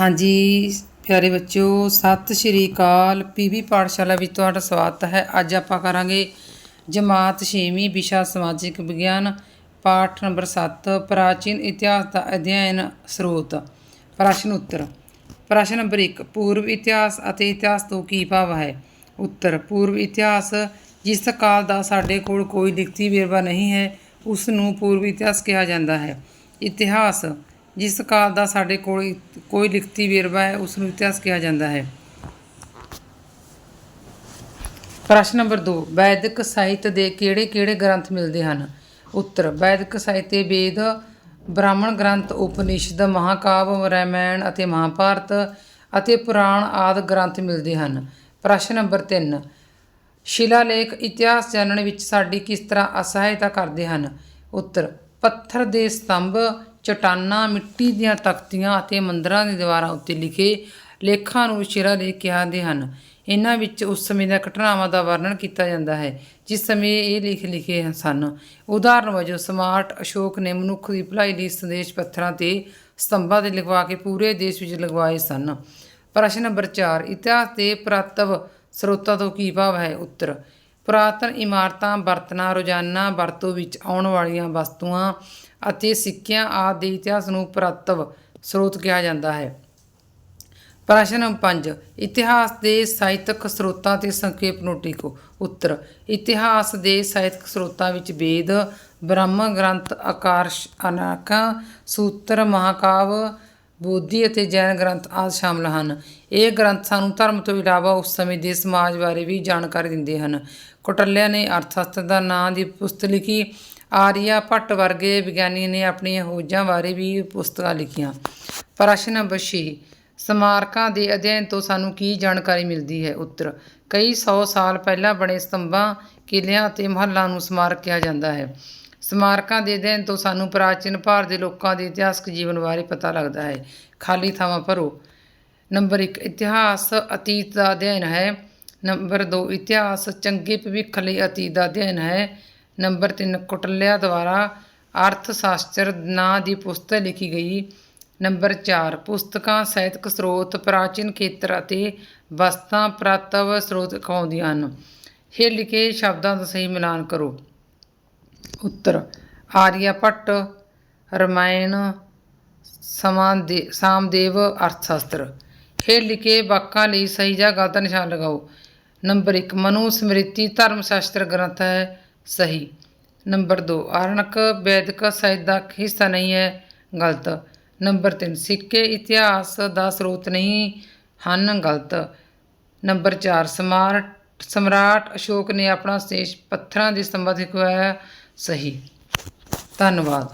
ਹਾਂਜੀ, ਪਿਆਰੇ ਬੱਚਿਓ, ਸਤਿ ਸ਼੍ਰੀ ਅਕਾਲ। ਪੀਵੀ ਪਾਠਸ਼ਾਲਾ ਵਿੱਚ ਤੁਹਾਡਾ ਸਵਾਗਤ ਹੈ। ਅੱਜ ਆਪਾਂ ਕਰਾਂਗੇ ਜਮਾਤ 6ਵੀਂ ਵਿਸ਼ਾ ਸਮਾਜਿਕ ਵਿਗਿਆਨ, ਪਾਠ ਨੰਬਰ 7 ਪ੍ਰਾਚੀਨ ਇਤਿਹਾਸ ਦਾ ਅਧਿਐਨ ਸਰੋਤ। ਪ੍ਰਸ਼ਨ ਉੱਤਰ। ਪ੍ਰਸ਼ਨ ਨੰਬਰ 1 ਪੂਰਵ ਇਤਿਹਾਸ ਅਤੇ ਇਤਿਹਾਸ ਤੋਂ ਕੀ ਭਾਵ ਹੈ? ਉੱਤਰ, ਪੂਰਵ ਇਤਿਹਾਸ ਜਿਸ ਕਾਲ ਦਾ ਸਾਡੇ ਕੋਲ ਕੋਈ ਲਿਖਤੀ ਵੇਰਵਾ ਨਹੀਂ ਹੈ ਉਸ ਨੂੰ ਪੂਰਵ ਇਤਿਹਾਸ ਕਿਹਾ ਜਾਂਦਾ ਹੈ। ਇਤਿਹਾਸ ਜਿਸ ਕਾਲ ਦਾ ਸਾਡੇ ਕੋਲ ਕੋਈ ਲਿਖਤੀ ਵੇਰਵਾ ਹੈ ਉਸ ਨੂੰ ਇਤਿਹਾਸ ਕਿਹਾ ਜਾਂਦਾ ਹੈ। ਪ੍ਰਸ਼ਨ ਨੰਬਰ 2 ਵੈਦਿਕ ਸਾਹਿਤ ਦੇ ਕਿਹੜੇ-ਕਿਹੜੇ ਗ੍ਰੰਥ ਮਿਲਦੇ ਹਨ? ਉੱਤਰ, ਵੈਦਿਕ ਸਾਹਿਤ ਵੇਦ, ਬ੍ਰਾਹਮਣ ਗ੍ਰੰਥ, ਉਪਨਿਸ਼ਦ, ਮਹਾਕਾਵ, ਰਾਮਾਇਣ ਅਤੇ ਮਹਾਭਾਰਤ ਅਤੇ ਪੁਰਾਣ ਆਦਿ ਗ੍ਰੰਥ ਮਿਲਦੇ ਹਨ। ਪ੍ਰਸ਼ਨ ਨੰਬਰ 3 ਸ਼ਿਲਾਲੇਖ ਇਤਿਹਾਸ ਜਾਣਨ ਵਿੱਚ ਸਾਡੀ ਕਿਸ ਤਰ੍ਹਾਂ ਅਸਹਾਇਤਾ ਕਰਦੇ ਹਨ? ਉੱਤਰ, ਪੱਥਰ ਦੇ ਸਤੰਭ ਚਟਾਨਾਂ, ਮਿੱਟੀ ਦੀਆਂ ਤਖਤੀਆਂ ਅਤੇ ਮੰਦਰਾਂ ਦੀ ਦੀਵਾਰਾਂ ਉੱਤੇ ਲਿਖੇ ਲੇਖਾਂ ਨੂੰ ਸ਼ਿਲਾਲੇਖ ਕਹਿੰਦੇ ਹਨ। ਇਹਨਾਂ ਵਿੱਚ ਉਸ ਸਮੇਂ ਦੀਆਂ ਘਟਨਾਵਾਂ ਦਾ ਵਰਣਨ ਕੀਤਾ ਜਾਂਦਾ ਹੈ, ਜਿਸ ਸਮੇਂ ਇਹ ਲੇਖ ਲਿਖੇ ਸਨ। ਉਦਾਹਰਨ ਵਜੋਂ ਸਮਾਰਟ ਅਸ਼ੋਕ ਨੇ ਮਨੁੱਖ ਦੀ ਭਲਾਈ ਲਈ ਸੰਦੇਸ਼ ਪੱਥਰਾਂ ਤੇ ਸਤੰਭਾਂ ਤੇ ਲਿਖਵਾ ਕੇ ਪੂਰੇ ਦੇਸ਼ ਵਿੱਚ ਲਗਵਾਏ ਸਨ। ਪ੍ਰਸ਼ਨ ਨੰਬਰ 4 ਇਤਿਹਾਸ ਦੇ ਪ੍ਰਾਤਵ ਸਰੋਤਾਂ ਤੋਂ ਕੀ ਭਾਵ ਹੈ? ਉੱਤਰ ਪੁਰਾਤਨ ਇਮਾਰਤਾਂ, ਬਰਤਨਾਂ, ਰੋਜ਼ਾਨਾ ਵਰਤੋਂ ਵਿੱਚ ਆਉਣ ਵਾਲੀਆਂ ਵਸਤੂਆਂ ਅਤੇ ਸਿੱਕਿਆਂ ਆਦਿ ਦੇ ਇਤਿਹਾਸ ਨੂੰ ਪੁਰਾਤਵ ਸਰੋਤ ਕਿਹਾ ਜਾਂਦਾ ਹੈ। ਪ੍ਰਸ਼ਨ ਨੰਬਰ 5 ਇਤਿਹਾਸ ਦੇ ਸਾਹਿਤਕ ਸਰੋਤਾਂ ਤੇ ਸੰਖੇਪ ਨੋਟ ਲਿਖੋ ਉੱਤਰ, ਇਤਿਹਾਸ ਦੇ ਸਾਹਿਤਕ ਸਰੋਤਾਂ ਵਿੱਚ ਵੇਦ, ਬ੍ਰਹਮ ਗ੍ਰੰਥ, ਆਕਾਰਸ਼ ਅਨਾਕਾ ਸੂਤਰ, ਮਹਾਕਾਵ ਬੋਧੀ ਅਤੇ ਜੈਨ ਗ੍ਰੰਥ ਆਦਿ ਸ਼ਾਮਲ ਹਨ। ਇਹ ਗ੍ਰੰਥ ਸਾਨੂੰ ਧਰਮ ਤੋਂ ਇਲਾਵਾ ਉਸ ਸਮੇਂ ਦੇ ਸਮਾਜ ਬਾਰੇ ਵੀ ਜਾਣਕਾਰੀ ਦਿੰਦੇ ਹਨ। ਕੋਟਲਿਆ ਨੇ ਅਰਥਸ਼ਾਸਤਰ ਦਾ ਨਾਂ ਦੀ ਪੁਸਤਕ ਲਿਖੀ। ਆਰੀਆ ਭੱਟ ਵਰਗੇ ਵਿਗਿਆਨੀ ਨੇ ਆਪਣੀਆਂ ਹੋਜਾਂ ਬਾਰੇ ਵੀ ਪੁਸਤਕਾਂ ਲਿਖੀਆਂ। ਪ੍ਰਸ਼ਨ ਨੰਬਰ 6 ਸਮਾਰਕਾਂ ਦੇ ਅਧਿਐਨ ਤੋਂ ਸਾਨੂੰ ਕੀ ਜਾਣਕਾਰੀ ਮਿਲਦੀ ਹੈ? ਉੱਤਰ, ਕਈ ਸੌ ਸਾਲ ਪਹਿਲਾਂ ਬਣੇ ਸਤੰਭਾਂ, ਕਿਲਿਆਂ ਅਤੇ ਮਹੱਲਾਂ ਨੂੰ ਸਮਾਰਕ ਕਿਹਾ ਜਾਂਦਾ ਹੈ। ਸਮਾਰਕਾਂ ਦੇ ਅਧਿਐਨ ਤੋਂ ਸਾਨੂੰ ਪ੍ਰਾਚੀਨ ਭਾਰਤ ਦੇ ਲੋਕਾਂ ਦੇ ਇਤਿਹਾਸਕ ਜੀਵਨ ਬਾਰੇ ਪਤਾ ਲੱਗਦਾ ਹੈ। ਖਾਲੀ ਥਾਵਾਂ ਭਰੋ। ਨੰਬਰ 1 ਇਤਿਹਾਸ ਅਤੀਤ ਦਾ ਅਧਿਐਨ ਹੈ। ਨੰਬਰ 2 ਇਤਿਹਾਸ ਚੰਗੇ ਭਵਿੱਖ ਲਈ ਅਤੀਤ ਦਾ ਅਧਿਐਨ ਹੈ। ਨੰਬਰ 3 ਕੁਟਲਿਆ ਦੁਆਰਾ ਅਰਥ ਸ਼ਾਸਤਰ ਨਾਂ ਦੀ ਪੁਸਤਕ ਲਿਖੀ ਗਈ। ਨੰਬਰ 4 ਪੁਸਤਕਾਂ, ਸਾਹਿਤਕ ਸਰੋਤ, ਪ੍ਰਾਚੀਨ ਖੇਤਰ ਅਤੇ ਵਸਤਾਂ ਪ੍ਰਾਤਵ ਸਰੋਤ ਕਹਾਉਂਦੀਆਂ ਹਨ। ਹੇਠ ਲਿਖੇ ਸ਼ਬਦਾਂ ਦਾ ਸਹੀ ਮਿਲਾਨ ਕਰੋ। ਉੱਤਰ। ਆਰੀਆ ਭੱਟ, ਰਮਾਇਣ, ਸਮਾਂਦੇ, ਸਾਮਦੇਵ ਅਰਥ ਸ਼ਾਸਤਰ ਹੇਠ ਲਿਖੇ ਵਾਕਾਂ ਲਈ ਸਹੀ ਜਾਂ ਗਲਤ ਨਿਸ਼ਾਨ ਲਗਾਓ। ਨੰਬਰ 1 ਮਨੂ ਸਮ੍ਰਿਤੀ ਧਰਮ ਸ਼ਾਸਤਰ ਗ੍ਰੰਥ ਹੈ ਸਹੀ। ਨੰਬਰ 2 ਆਰਣਕ ਵੈਦਿਕ ਸਾਹਿਤ ਦਾ ਹਿੱਸਾ ਨਹੀਂ ਹੈ ਗਲਤ। ਨੰਬਰ 3 ਸਿੱਕੇ ਇਤਿਹਾਸ ਦਾ ਸਰੋਤ ਨਹੀਂ ਹਨ ਗਲਤ। ਨੰਬਰ 4 ਸਮਾਰਟ, ਸਮਰਾਟ ਅਸ਼ੋਕ ਨੇ ਆਪਣਾ ਸੰਦੇਸ਼ ਪੱਥਰਾਂ ਦੇ ਸੰਬੰਧ ਲਿਖਵਾਇਆ। ਸਹੀ। ਧੰਨਵਾਦ।